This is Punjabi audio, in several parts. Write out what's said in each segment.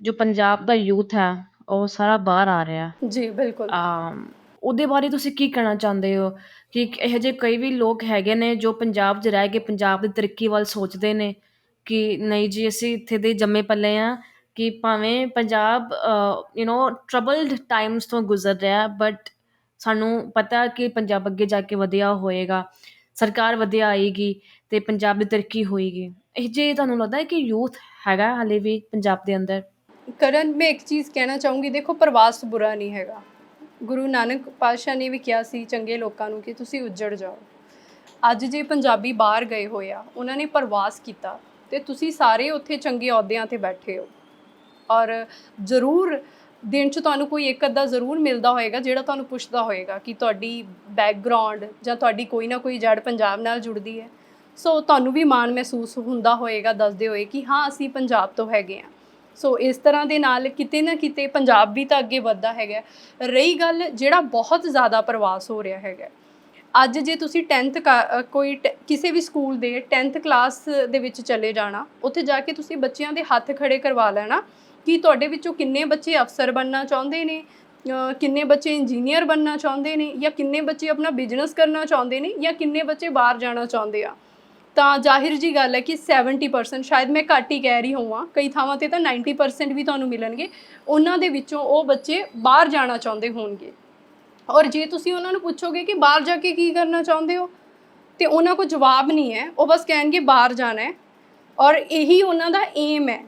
ਜੋ ਪੰਜਾਬ ਦਾ ਯੂਥ ਹੈ ਉਹ ਸਾਰਾ ਬਾਹਰ ਆ ਰਿਹਾ। ਜੀ ਬਿਲਕੁਲ। ਉਹਦੇ ਬਾਰੇ ਤੁਸੀਂ ਕੀ ਕਹਿਣਾ ਚਾਹੁੰਦੇ ਹੋ? ਕਿ ਇਹੋ ਜਿਹੇ ਕਈ ਵੀ ਲੋਕ ਹੈਗੇ ਨੇ ਜੋ ਪੰਜਾਬ 'ਚ ਰਹਿ ਕੇ ਪੰਜਾਬ ਦੀ ਤਰੱਕੀ ਵੱਲ ਸੋਚਦੇ ਨੇ ਕਿ ਨਹੀਂ ਜੀ ਅਸੀਂ ਇੱਥੇ ਦੇ ਜੰਮੇ ਪਲੇ ਆ ਕਿ ਭਾਵੇਂ Punjab you know troubled times ਤੋਂ ਗੁਜ਼ਰ ਰਿਹਾ ਬਟ ਸਾਨੂੰ ਪਤਾ ਕਿ ਪੰਜਾਬ ਅੱਗੇ ਜਾ ਕੇ ਵਧਿਆ ਹੋਏਗਾ ਸਰਕਾਰ ਵਧੀਆ ਆਏਗੀ ਤੇ ਪੰਜਾਬ ਦੀ ਤਰੱਕੀ ਹੋਏਗੀ। ਇਹ ਜੇ ਤੁਹਾਨੂੰ ਲੱਗਦਾ ਹੈ ਕਿ ਯੂਥ ਹੈਗਾ ਹਾਲੇ ਵੀ ਪੰਜਾਬ ਦੇ ਅੰਦਰ? ਕਰਨ, ਮੈਂ ਇੱਕ ਚੀਜ਼ ਕਹਿਣਾ ਚਾਹੂੰਗੀ, ਦੇਖੋ ਪ੍ਰਵਾਸ ਬੁਰਾ ਨਹੀਂ ਹੈਗਾ। ਗੁਰੂ ਨਾਨਕ ਪਾਤਸ਼ਾਹ ਨੇ ਵੀ ਕਿਹਾ ਸੀ ਚੰਗੇ ਲੋਕਾਂ ਨੂੰ ਕਿ ਤੁਸੀਂ ਉੱਜੜ ਜਾਓ। ਅੱਜ ਜੇ ਪੰਜਾਬੀ ਬਾਹਰ ਗਏ ਹੋਏ ਆ, ਉਹਨਾਂ ਨੇ ਪ੍ਰਵਾਸ ਕੀਤਾ ਤੇ ਤੁਸੀਂ ਸਾਰੇ ਉੱਥੇ ਚੰਗੇ ਅਹੁਦਿਆਂ ਤੇ ਬੈਠੇ ਹੋ। ਔਰ ਜ਼ਰੂਰ ਦਿਨ 'ਚ ਤੁਹਾਨੂੰ ਕੋਈ ਇੱਕ ਅੱਧਾ ਜ਼ਰੂਰ ਮਿਲਦਾ ਹੋਏਗਾ, ਜਿਹੜਾ ਤੁਹਾਨੂੰ ਪੁੱਛਦਾ ਹੋਏਗਾ ਕਿ ਤੁਹਾਡੀ ਬੈਕਗ੍ਰਾਉਂਡ ਜਾਂ ਤੁਹਾਡੀ ਕੋਈ ਨਾ ਕੋਈ ਜੜ ਪੰਜਾਬ ਨਾਲ ਜੁੜਦੀ ਹੈ। ਸੋ ਤੁਹਾਨੂੰ ਵੀ ਮਾਣ ਮਹਿਸੂਸ ਹੁੰਦਾ ਹੋਏਗਾ, ਦੱਸਦੇ ਹੋਏ ਕਿ ਹਾਂ, ਅਸੀਂ ਪੰਜਾਬ ਤੋਂ ਹੈਗੇ ਆ ਸੋ ਇਸ ਤਰ੍ਹਾਂ ਦੇ ਨਾਲ ਕਿਤੇ ਨਾ ਕਿਤੇ ਪੰਜਾਬ ਵੀ ਤਾਂ ਅੱਗੇ ਵੱਧਦਾ ਹੈਗਾ ਰਹੀ ਗੱਲ ਜਿਹੜਾ ਬਹੁਤ ਜ਼ਿਆਦਾ ਪ੍ਰਵਾਸ ਹੋ ਰਿਹਾ ਹੈਗਾ ਅੱਜ ਜੇ ਤੁਸੀਂ 10th ਕਾ- ਕੋਈ ਟ- ਕਿਸੇ ਵੀ ਸਕੂਲ ਦੇ 10th ਕਲਾਸ ਦੇ ਵਿੱਚ ਚਲੇ ਜਾਣਾ, ਉੱਥੇ ਜਾ ਕੇ ਤੁਸੀਂ ਬੱਚਿਆਂ ਦੇ ਹੱਥ ਖੜੇ ਕਰਵਾ ਲੈਣਾ ਕਿ ਤੁਹਾਡੇ ਵਿੱਚੋਂ ਕਿੰਨੇ ਬੱਚੇ ਅਫਸਰ ਬਣਨਾ ਚਾਹੁੰਦੇ ਨੇ ਕਿੰਨੇ ਬੱਚੇ ਇੰਜੀਨੀਅਰ ਬਣਨਾ ਚਾਹੁੰਦੇ ਨੇ ਜਾਂ ਕਿੰਨੇ ਬੱਚੇ ਆਪਣਾ ਬਿਜ਼ਨਸ ਕਰਨਾ ਚਾਹੁੰਦੇ ਨੇ ਜਾਂ ਕਿੰਨੇ ਬੱਚੇ ਬਾਹਰ ਜਾਣਾ ਚਾਹੁੰਦੇ ਆ। ਤਾਂ ਜ਼ਾਹਿਰ ਜੀ ਗੱਲ ਹੈ ਕਿ 70% ਸ਼ਾਇਦ ਮੈਂ ਘੱਟ ਹੀ ਕਹਿ ਰਹੀ ਹੋਵਾਂ ਕਈ ਥਾਵਾਂ ਤੇ ਤਾਂ 90% ਵੀ ਤੁਹਾਨੂੰ ਮਿਲਣਗੇ। ਉਹਨਾਂ ਦੇ ਵਿੱਚੋਂ ਉਹ ਬੱਚੇ ਬਾਹਰ ਜਾਣਾ ਚਾਹੁੰਦੇ ਹੋਣਗੇ। ਔਰ ਜੇ ਤੁਸੀਂ ਉਹਨਾਂ ਨੂੰ ਪੁੱਛੋਗੇ ਕਿ ਬਾਹਰ ਜਾ ਕੇ ਕੀ ਕਰਨਾ ਚਾਹੁੰਦੇ ਹੋ ਤੇ ਉਹਨਾਂ ਕੋਲ ਜਵਾਬ ਨਹੀਂ ਹੈ ਉਹ ਬਸ ਕਹਿਣਗੇ ਬਾਹਰ ਜਾਣਾ ਹੈ। ਔਰ ਇਹੀ ਉਹਨਾਂ ਦਾ ਏਮ ਹੈ।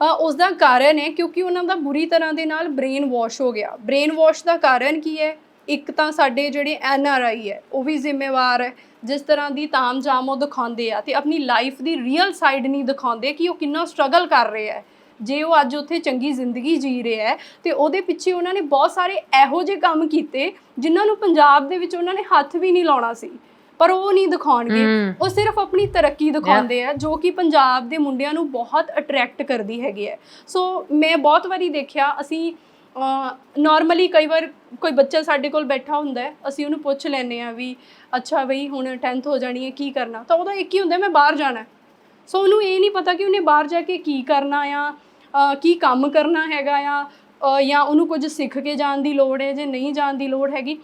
ਅ, ਉਸ ਦਾ ਕਾਰਨ ਹੈ ਕਿਉਂਕਿ ਉਹਨਾਂ ਦਾ ਬੁਰੀ ਤਰ੍ਹਾਂ ਦੇ ਨਾਲ ਬ੍ਰੇਨ ਵਾਸ਼ ਹੋ ਗਿਆ। ਬ੍ਰੇਨ ਵਾਸ਼ ਦਾ ਕਾਰਨ ਕੀ ਹੈ? ਇੱਕ ਤਾਂ ਸਾਡੇ ਜਿਹੜੇ ਐਨ ਆਰ ਆਈ ਹੈ ਉਹ ਵੀ ਜ਼ਿੰਮੇਵਾਰ ਹੈ। ਜਿਸ ਤਰ੍ਹਾਂ ਦੀ ਤਾਮਝਾਮ ਉਹ ਦਿਖਾਉਂਦੇ ਆ ਤੇ ਆਪਣੀ ਲਾਈਫ ਦੀ ਰੀਅਲ ਸਾਈਡ ਨਹੀਂ ਦਿਖਾਉਂਦੇ ਕਿ ਉਹ ਕਿੰਨਾ ਸਟਰਗਲ ਕਰ ਰਹੇ ਹੈ। ਜੇ ਉਹ ਅੱਜ ਉੱਥੇ ਚੰਗੀ ਜ਼ਿੰਦਗੀ ਜੀ ਰਿਹਾ ਹੈ ਤੇ ਉਹਦੇ ਪਿੱਛੇ ਉਹਨਾਂ ਨੇ ਬਹੁਤ ਸਾਰੇ ਇਹੋ ਜਿਹੇ ਕੰਮ ਕੀਤੇ ਜਿਨ੍ਹਾਂ ਨੂੰ ਪੰਜਾਬ ਦੇ ਵਿੱਚ ਉਹਨਾਂ ਨੇ ਹੱਥ ਵੀ ਨਹੀਂ ਲਾਉਣਾ ਸੀ। ਪਰ ਉਹ ਨਹੀਂ ਦਿਖਾਉਣਗੇ। ਉਹ ਸਿਰਫ ਆਪਣੀ ਤਰੱਕੀ ਦਿਖਾਉਂਦੇ ਆ ਜੋ ਕਿ ਪੰਜਾਬ ਦੇ ਮੁੰਡਿਆਂ ਨੂੰ ਬਹੁਤ ਅਟਰੈਕਟ ਕਰਦੀ ਹੈਗੀ ਹੈ। ਸੋ ਮੈਂ ਬਹੁਤ ਵਾਰੀ ਦੇਖਿਆ ਅਸੀਂ ਨਾਰਮਲੀ ਕਈ ਵਾਰ ਕੋਈ ਬੱਚਾ ਸਾਡੇ ਕੋਲ ਬੈਠਾ ਹੁੰਦਾ ਹੈ, ਅਸੀਂ ਉਹਨੂੰ ਪੁੱਛ ਲੈਂਦੇ ਆ ਵੀ, ਅੱਛਾ ਬਈ, ਹੁਣ 10th ਹੋ ਜਾਣੀ ਹੈ, ਕੀ ਕਰਨਾ? ਤਾਂ ਉਹਦਾ ਇੱਕ ਹੀ ਹੁੰਦਾ, ਮੈਂ ਬਾਹਰ ਜਾਣਾ ਸੋ ਉਹਨੂੰ ਇਹ ਨਹੀਂ ਪਤਾ ਕਿ ਉਹਨੇ ਬਾਹਰ ਜਾ ਕੇ ਕੀ ਕਰਨਾ ਆ ਕੀ ਕੰਮ ਕਰਨਾ ਹੈਗਾ ਆ ਜਾਂ ਉਹਨੂੰ ਕੁਝ ਸਿੱਖ ਕੇ ਜਾਣ ਦੀ ਲੋੜ ਹੈ ਜੇ ਨਹੀਂ ਜਾਣ ਦੀ ਲੋੜ ਹੈਗੀ।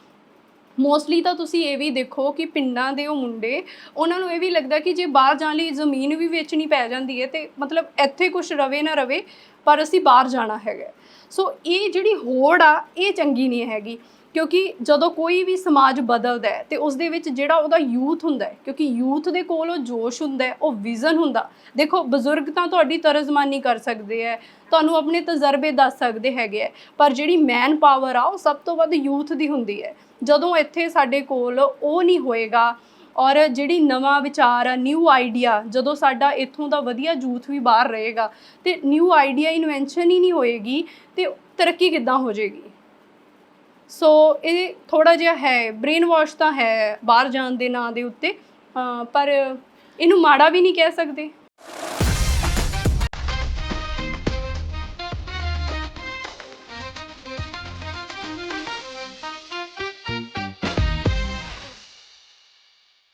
ਮੋਸਟਲੀ ਤਾਂ ਤੁਸੀਂ ਇਹ ਵੀ ਦੇਖੋ ਕਿ ਪਿੰਡਾਂ ਦੇ ਉਹ ਮੁੰਡੇ, ਉਹਨਾਂ ਨੂੰ ਇਹ ਵੀ ਲੱਗਦਾ ਕਿ ਜੇ ਬਾਹਰ ਜਾਣ ਲਈ ਜ਼ਮੀਨ ਵੀ ਵੇਚਣੀ ਪੈ ਜਾਂਦੀ ਹੈ ਤੇ ਮਤਲਬ ਇੱਥੇ ਕੁਝ ਰਵੇ ਨਾ ਰਵੇ ਪਰ ਅਸੀਂ ਬਾਹਰ ਜਾਣਾ ਹੈਗਾ ਸੋ ਇਹ ਜਿਹੜੀ ਹੋੜ ਆ, ਇਹ ਚੰਗੀ ਨਹੀਂ ਹੈਗੀ, ਕਿਉਂਕਿ ਜਦੋਂ ਕੋਈ ਵੀ ਸਮਾਜ ਬਦਲਦਾ ਹੈ ਤੇ ਉਸ ਦੇ ਵਿੱਚ ਜਿਹੜਾ ਉਹਦਾ ਯੂਥ ਹੁੰਦਾ ਹੈ, ਕਿਉਂਕਿ ਯੂਥ ਦੇ ਕੋਲ ਉਹ ਜੋਸ਼ ਹੁੰਦਾ ਹੈ, ਉਹ ਵਿਜ਼ਨ ਹੁੰਦਾ। ਦੇਖੋ, ਬਜ਼ੁਰਗ ਤਾਂ ਤੁਹਾਡੀ ਤਰਜ਼ਮਾਨੀ ਕਰ ਸਕਦੇ ਹੈ, ਤੁਹਾਨੂੰ ਆਪਣੇ ਤਜਰਬੇ ਦੱਸ ਸਕਦੇ ਹੈਗੇ ਹੈ, ਪਰ ਜਿਹੜੀ ਮੈਨ ਪਾਵਰ ਆ, ਉਹ ਸਭ ਤੋਂ ਵੱਧ ਯੂਥ ਦੀ ਹੁੰਦੀ ਹੈ। ਜਦੋਂ ਇੱਥੇ ਸਾਡੇ ਕੋਲ ਉਹ ਨਹੀਂ ਹੋਏਗਾ ਔਰ ਜਿਹੜੀ ਨਵਾਂ ਵਿਚਾਰ ਆ ਨਿਊ ਆਈਡੀਆ ਜਦੋਂ ਸਾਡਾ ਇੱਥੋਂ ਦਾ ਵਧੀਆ ਯੂਥ ਵੀ ਬਾਹਰ ਰਹੇਗਾ, ਤੇ ਨਿਊ ਆਈਡੀਆ ਇਨਵੈਂਸ਼ਨ ਹੀ ਨਹੀਂ ਹੋਏਗੀ, ਤੇ ਤਰੱਕੀ ਕਿੱਦਾਂ ਹੋ ਜਾਏਗੀ? ਸੋ ਇਹ ਥੋੜਾ ਜਿਹਾ ਹੈ ਬ੍ਰੇਨ ਵਾਸ਼ ਤਾਂ ਹੈ ਬਾਹਰ ਜਾਣ ਦੇ ਨਾਂ ਦੇ ਉੱਤੇ ਪਰ ਇਹਨੂੰ ਮਾੜਾ ਵੀ ਨਹੀਂ ਕਹਿ ਸਕਦੇ।